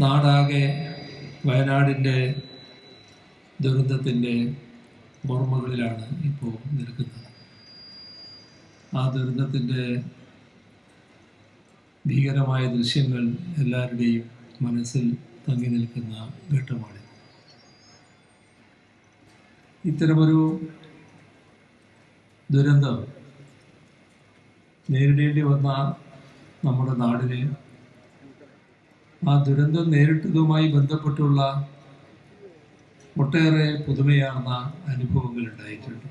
നാടാകെ വയനാടിന്റെ ദുരന്തത്തിന്റെ ഓർമ്മകളിലാണ് ഇപ്പോൾ നിൽക്കുന്നത്. ആ ദുരന്തത്തിന്റെ ഭീകരമായ ദൃശ്യങ്ങൾ എല്ലാവരുടെയും മനസ്സിൽ തങ്ങി നിൽക്കുന്ന ഘട്ടമാണ്. ഇത്തരമൊരു ദുരന്തം നേരിടേണ്ടി വന്ന നമ്മുടെ നാടിന് ആ ദുരന്തം നേരിട്ടതുമായി ബന്ധപ്പെട്ടുള്ള ഒട്ടേറെ പുതുമയാർന്ന അനുഭവങ്ങൾ ഉണ്ടായിട്ടുണ്ട്.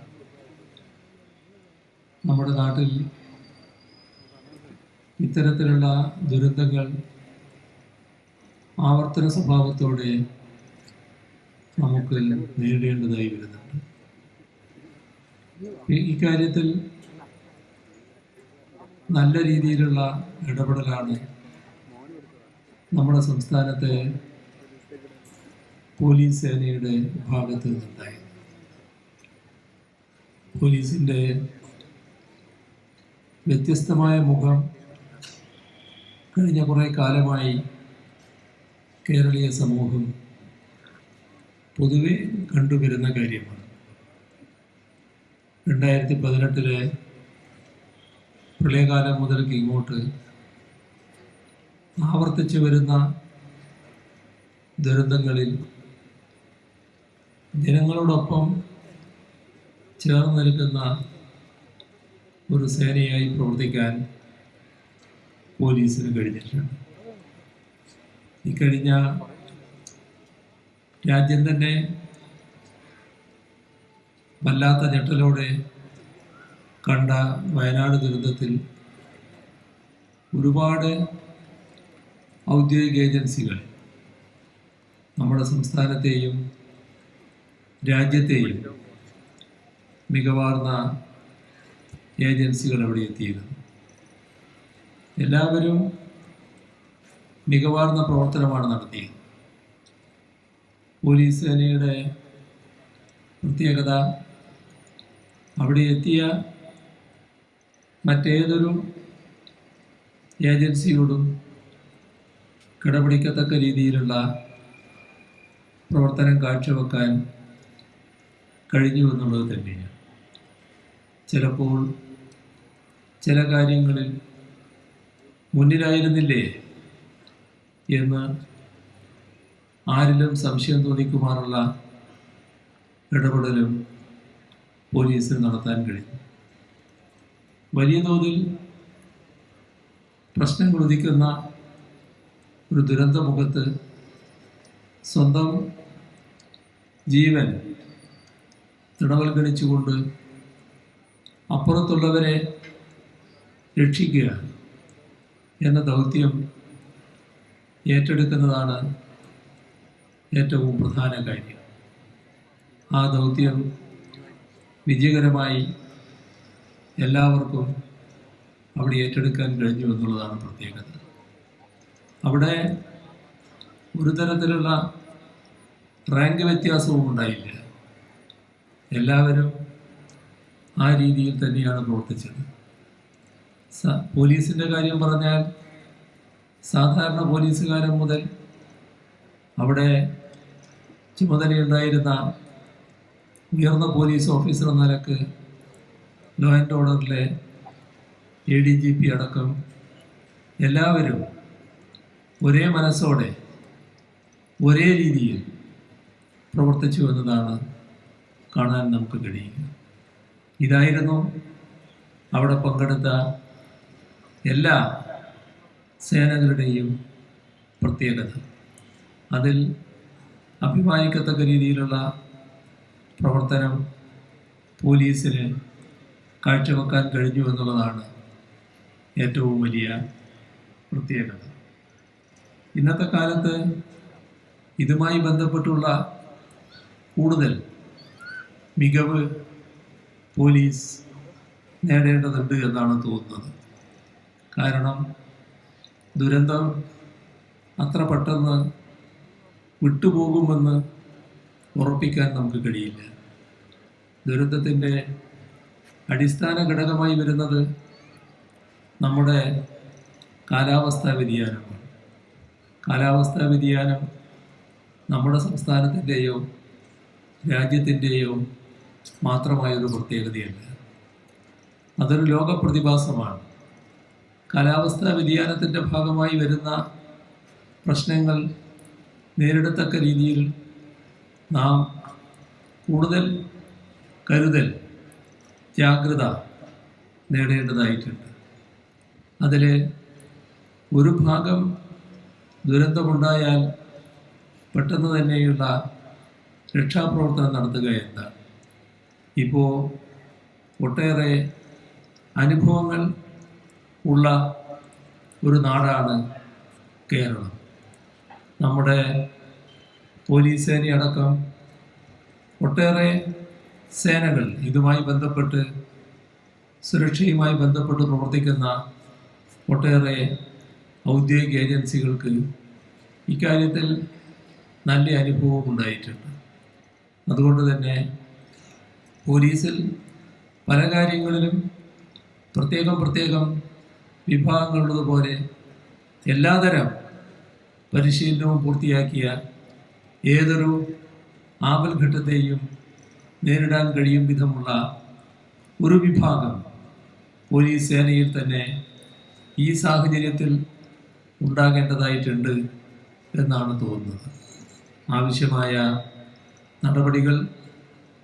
നമ്മുടെ നാട്ടിൽ ഇത്തരത്തിലുള്ള ദുരന്തങ്ങൾ ആവർത്തന സ്വഭാവത്തോടെ നമുക്ക് നേരിടേണ്ടതായി വരുന്നുണ്ട്. ഇക്കാര്യത്തിൽ നല്ല രീതിയിലുള്ള ഇടപെടലാണ് നമ്മുടെ സംസ്ഥാനത്തെ പോലീസ് സേനയുടെ ഭാഗത്ത് നിന്നുണ്ടായത് പോലീസിന്റെ വ്യത്യസ്തമായ മുഖം കഴിഞ്ഞ കുറേ കാലമായി കേരളീയ സമൂഹം പൊതുവെ കണ്ടുവരുന്ന കാര്യമാണ്. രണ്ടായിരത്തി പതിനെട്ടിലെ പ്രളയകാലം മുതൽക്ക് ഇങ്ങോട്ട് ആവർത്തിച്ചു വരുന്ന ദുരന്തങ്ങളിൽ ജനങ്ങളോടൊപ്പം ചേർന്ന് നിൽക്കുന്ന ഒരു സേനയായി പ്രവർത്തിക്കാൻ പോലീസിന് കഴിഞ്ഞിട്ടുണ്ട്. ഇക്കഴിഞ്ഞ രാജ്യം തന്നെ വല്ലാത്ത ഞെട്ടലോടെ കണ്ട വയനാട് ദുരന്തത്തിൽ ഒരുപാട് ഔദ്യോഗിക ഏജൻസികൾ നമ്മുടെ സംസ്ഥാനത്തെയും രാജ്യത്തെയും മികവാർന്ന ഏജൻസികൾ അവിടെ എത്തിയിരുന്നു. എല്ലാവരും മികവാർന്ന പ്രവർത്തനമാണ് നടത്തിയത്. പോലീസ് സേനയുടെ പ്രത്യേകത അവിടെ എത്തിയ മറ്റേതൊരു ഏജൻസിയോടും കിടപിടിക്കത്തക്ക രീതിയിലുള്ള പ്രവർത്തനം കാഴ്ചവെക്കാൻ കഴിഞ്ഞു എന്നുള്ളത് തന്നെയാണ്. ചിലപ്പോൾ ചില കാര്യങ്ങളിൽ മുന്നിലായിരുന്നില്ലേ എന്ന് ആരിലും സംശയം തോന്നിക്കുമാറുള്ള ഇടപെടലും പോലീസിന് നടത്താൻ കഴിഞ്ഞു. വലിയ തോതിൽ പ്രശ്നങ്ങൾ ഉദിക്കുന്ന ഒരു ദുരന്തമുഖത്ത് സ്വന്തം ജീവൻ തൃണവൽഗണിച്ചുകൊണ്ട് അപ്പുറത്തുള്ളവരെ രക്ഷിക്കുക എന്ന ദൗത്യം ഏറ്റെടുക്കുന്നതാണ് ഏറ്റവും പ്രധാന കാര്യം. ആ ദൗത്യം വിജയകരമായി എല്ലാവർക്കും അവിടെ ഏറ്റെടുക്കാൻ കഴിഞ്ഞു എന്നുള്ളതാണ് പ്രത്യേകത. അവിടെ ഒരു തരത്തിലുള്ള റാങ്ക് വ്യത്യാസവും ഉണ്ടായില്ല. എല്ലാവരും ആ രീതിയിൽ തന്നെയാണ് പ്രവർത്തിച്ചത്. പോലീസിന്റെ കാര്യം പറഞ്ഞാൽ സാധാരണ പോലീസുകാരൻ മുതൽ അവിടെ ചുമതലയുണ്ടായിരുന്ന ഉയർന്ന പോലീസ് ഓഫീസർ എന്ന നിലയ്ക്ക് ലോ ആൻഡ് ഓർഡറിലെ എ ഡി ജി പി അടക്കം എല്ലാവരും ഒരേ മനസ്സോടെ ഒരേ രീതിയിൽ പ്രവർത്തിച്ചു എന്നതാണ് കാണാൻ നമുക്ക് കഴിയുക. ഇതായിരുന്നു അവിടെ പങ്കെടുത്ത എല്ലാ സേനകളുടെയും പ്രത്യേകത. അതിൽ അഭിമാനിക്കത്തക്ക രീതിയിലുള്ള പ്രവർത്തനം പോലീസിന് കാഴ്ചവെക്കാൻ കഴിഞ്ഞു എന്നുള്ളതാണ് ഏറ്റവും വലിയ പ്രത്യേകത. ഇന്നത്തെ കാലത്ത് ഇതുമായി ബന്ധപ്പെട്ടുള്ള കൂടുതൽ മികവ് പോലീസ് നേടേണ്ടതുണ്ട് എന്നാണ് തോന്നുന്നത്. കാരണം ദുരന്തം അത്ര പെട്ടെന്ന് വിട്ടുപോകുമെന്ന് ഉറപ്പിക്കാൻ നമുക്ക് കഴിയില്ല. ദുരന്തത്തിന്റെ അടിസ്ഥാന ഘടകമായി വരുന്നത് നമ്മുടെ കാലാവസ്ഥാ വ്യതിയാനമാണ്. കാലാവസ്ഥാ വ്യതിയാനം നമ്മുടെ സംസ്ഥാനത്തിന്റെയോ രാജ്യത്തിന്റെയോ മാത്രമായൊരു പ്രത്യേകതയല്ല. അതൊരു ലോക പ്രതിഭാസമാണ് കാലാവസ്ഥാ വ്യതിയാനത്തിന്റെ ഭാഗമായി വരുന്ന പ്രശ്നങ്ങൾ നേരിടത്തക്ക രീതിയിൽ നാം കൂടുതൽ കരുതൽ ജാഗ്രത നേടേണ്ടതായിട്ടുണ്ട്. അതിൽ ഒരു ഭാഗം ദുരന്തമുണ്ടായാൽ പെട്ടെന്ന് തന്നെയുള്ള രക്ഷാപ്രവർത്തനം നടത്തുക എന്താണ് ഇപ്പോൾ ഒട്ടേറെ അനുഭവങ്ങൾ ഉള്ള ഒരു നാടാണ് കേരളം. നമ്മുടെ പോലീസ് സേനയടക്കം ഒട്ടേറെ സേനകൾ ഇതുമായി ബന്ധപ്പെട്ട് സുരക്ഷയുമായി ബന്ധപ്പെട്ട് പ്രവർത്തിക്കുന്ന ഒട്ടേറെ ഔദ്യോഗിക ഏജൻസികൾക്ക് ഇക്കാര്യത്തിൽ നല്ല അനുഭവം ഉണ്ടായിട്ടുണ്ട്. അതുകൊണ്ട് തന്നെ പോലീസിൽ പല കാര്യങ്ങളിലും പ്രത്യേകം പ്രത്യേകം വിഭാഗങ്ങളുള്ളതുപോലെ എല്ലാതരം പരിശീലനവും പൂർത്തിയാക്കിയ ഏതൊരു ആപൽഘട്ടത്തെയും നേരിടാൻ കഴിയും വിധമുള്ള ഒരു വിഭാഗം പോലീസ് സേനയിൽ തന്നെ ഈ സാഹചര്യത്തിൽ ഉണ്ടാകേണ്ടതായിട്ടുണ്ട് എന്നാണ് തോന്നുന്നത്. ആവശ്യമായ നടപടികൾ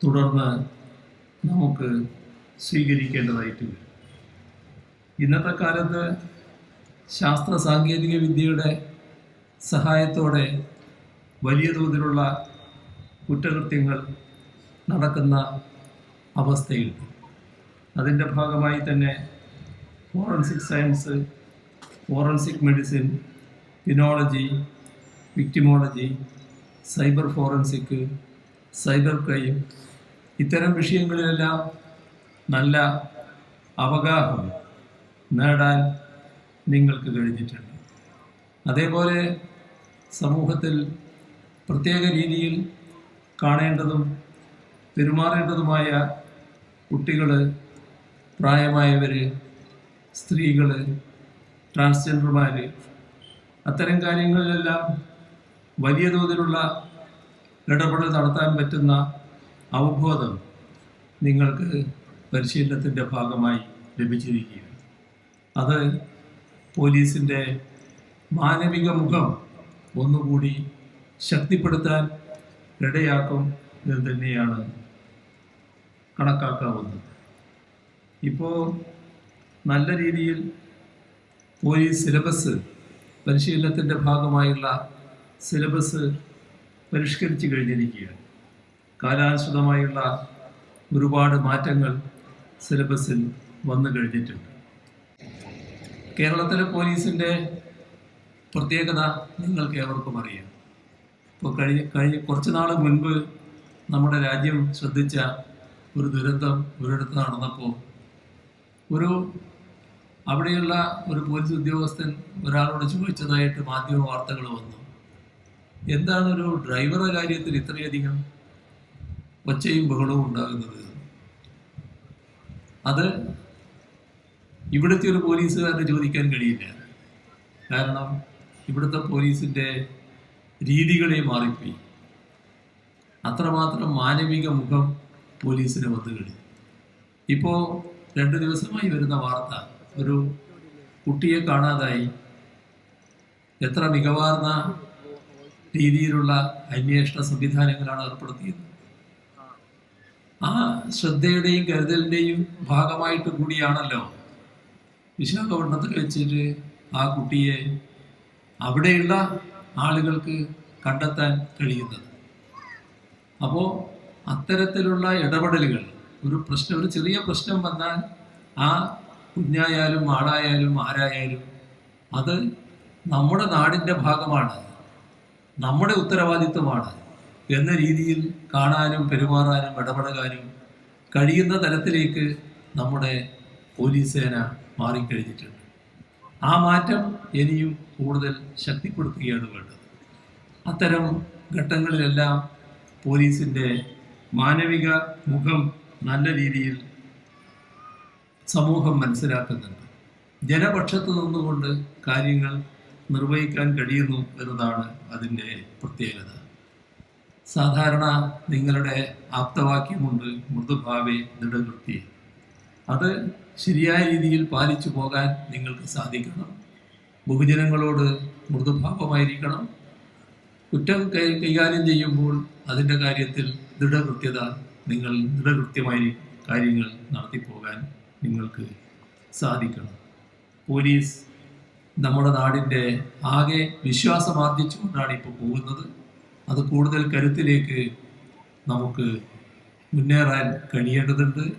തുടർന്ന് നമുക്ക് സ്വീകരിക്കേണ്ടതായിട്ട് വരും. ഇന്നത്തെ കാലത്ത് ശാസ്ത്ര സാങ്കേതിക വിദ്യയുടെ സഹായത്തോടെ വലിയ തോതിലുള്ള കുറ്റകൃത്യങ്ങൾ നടക്കുന്ന അവസ്ഥയുണ്ട്. അതിന്റെ ഭാഗമായി തന്നെ forensic science forensic medicine penology victimology cyber forensic cyber crime ഇത്തരം വിഷയങ്ങളിലെല്ലാം നല്ല അവഗാഹം നേടാൻ നിങ്ങൾക്ക് കഴിഞ്ഞിട്ടുണ്ട്. അതേപോലെ സമൂഹത്തിൽ പ്രത്യേക രീതിയിൽ കാണേണ്ടതും പെരുമാറേണ്ടതുമായ കുട്ടികൾ പ്രായമായവർ സ്ത്രീകൾ ട്രാൻസ്ജെൻഡർമാർ അത്തരം കാര്യങ്ങളിലെല്ലാം വലിയ തോതിലുള്ള ഇടപെടൽ നടത്താൻ പറ്റുന്ന അവബോധം നിങ്ങൾക്ക് പരിശീലനത്തിന്റെ ഭാഗമായി ലഭിച്ചിരിക്കുകയാണ്. അത് പോലീസിന്റെ മാനവിക മുഖം ഒന്നുകൂടി ശക്തിപ്പെടുത്താൻ ഇടയാക്കും എന്ന് തന്നെയാണ് കണക്കാക്കാവുന്നത്. ഇപ്പോൾ നല്ല രീതിയിൽ പോലീസ് സിലബസ് പരിശീലനത്തിന്റെ ഭാഗമായുള്ള സിലബസ് പരിഷ്കരിച്ചു കഴിഞ്ഞിരിക്കുകയാണ്. കാലാനുസൃതമായുള്ള ഒരുപാട് മാറ്റങ്ങൾ സിലബസിൽ വന്നു കഴിഞ്ഞിട്ടുണ്ട്. കേരളത്തിലെ പോലീസിന്റെ പ്രത്യേകത നിങ്ങൾക്ക് ഏവർക്കും അറിയാം. ഇപ്പോൾ കഴിഞ്ഞ കഴിഞ്ഞ കുറച്ച് നാൾ മുൻപ് നമ്മുടെ രാജ്യം ശ്രദ്ധിച്ച ഒരു ദുരന്തം ഒരിടത്ത് നടന്നപ്പോൾ ഒരു അവിടെയുള്ള ഒരു പോലീസ് ഉദ്യോഗസ്ഥൻ ഒരാളോട് ചോദിച്ചതായിട്ട് മാധ്യമ വാർത്തകൾ വന്നു. എന്താണ് ഒരു ഡ്രൈവറുടെ കാര്യത്തിൽ ഇത്രയധികം ഒച്ചയും ബഹളവും ഉണ്ടാകുന്നത്? അത് ഇവിടുത്തെ ഒരു പോലീസുകാരന് ചോദിക്കാൻ കഴിയില്ല. കാരണം ഇവിടുത്തെ പോലീസിന്റെ രീതികളെ മാറിപ്പോയി. അത്രമാത്രം മാനവിക മുഖം പോലീസിന് വന്നു കഴിഞ്ഞു ഇപ്പോൾ രണ്ട് ദിവസമായി വരുന്ന വാർത്ത ഒരു കുട്ടിയെ കാണാതായി. എത്ര മികവാർന്ന രീതിയിലുള്ള അന്വേഷണ സംവിധാനങ്ങളാണ് ഏർപ്പെടുത്തിയത്. ആ ശ്രദ്ധയുടെയും കരുതലിന്റെയും ഭാഗമായിട്ട് കൂടിയാണല്ലോ വിശാഖപട്ടണത്തിൽ വെച്ചിട്ട് ആ കുട്ടിയെ അവിടെയുള്ള ആളുകൾക്ക് കണ്ടെത്താൻ കഴിയുന്നത്. അപ്പോൾ അത്തരത്തിലുള്ള ഇടപെടലുകൾ ഒരു പ്രശ്നം ഒരു ചെറിയ പ്രശ്നം വന്നാൽ ആ കുഞ്ഞായാലും ആളായാലും ആരായാലും അത് നമ്മുടെ നാടിന്റെ ഭാഗമാണ്. നമ്മുടെ ഉത്തരവാദിത്വമാണ് എന്ന രീതിയിൽ കാണാനും പെരുമാറാനും ഇടപെടാനും കഴിയുന്ന തരത്തിലേക്ക് നമ്മുടെ പോലീസ് സേന മാറിക്കഴിഞ്ഞിട്ടുണ്ട്. ആ മാറ്റം ഇനിയും കൂടുതൽ ശക്തിപ്പെടുത്തുകയാണ് വേണ്ടത്. അത്തരം ഘട്ടങ്ങളിലെല്ലാം പോലീസിന്റെ മാനവിക മുഖം നല്ല രീതിയിൽ സമൂഹം മനസ്സിലാക്കുന്നുണ്ട്. ജനപക്ഷത്ത് നിന്നുകൊണ്ട് കാര്യങ്ങൾ നിർവഹിക്കാൻ കഴിയുന്നു എന്നതാണ് അതിന്റെ പ്രത്യേകത. സാധാരണ നിങ്ങളുടെ ആപ്തവാക്യമുണ്ട് മൃദുഭാവേ ദൃഢകൃത്യ അത് ശരിയായ രീതിയിൽ പാലിച്ചു പോകാൻ നിങ്ങൾക്ക് സാധിക്കണം. ബഹുജനങ്ങളോട് മൃദുഭാവമായിരിക്കണം. കുറ്റം കൈകാര്യം ചെയ്യുമ്പോൾ അതിന്റെ കാര്യത്തിൽ ദൃഢകൃത്യത നിങ്ങൾ ദൃഢകൃത്യമായി കാര്യങ്ങൾ നടത്തിപ്പോകാൻ നിങ്ങൾക്ക് സാധിക്കണം. പോലീസ് നമ്മുടെ നാടിന്റെ ആകെ വിശ്വാസം ആർജിച്ചുകൊണ്ടാണ് ഇപ്പോൾ പോകുന്നത്. അത് കൂടുതൽ കരുത്തിലേക്ക് നമുക്ക് മുന്നേറാൻ കഴിയേണ്ടതുണ്ട്.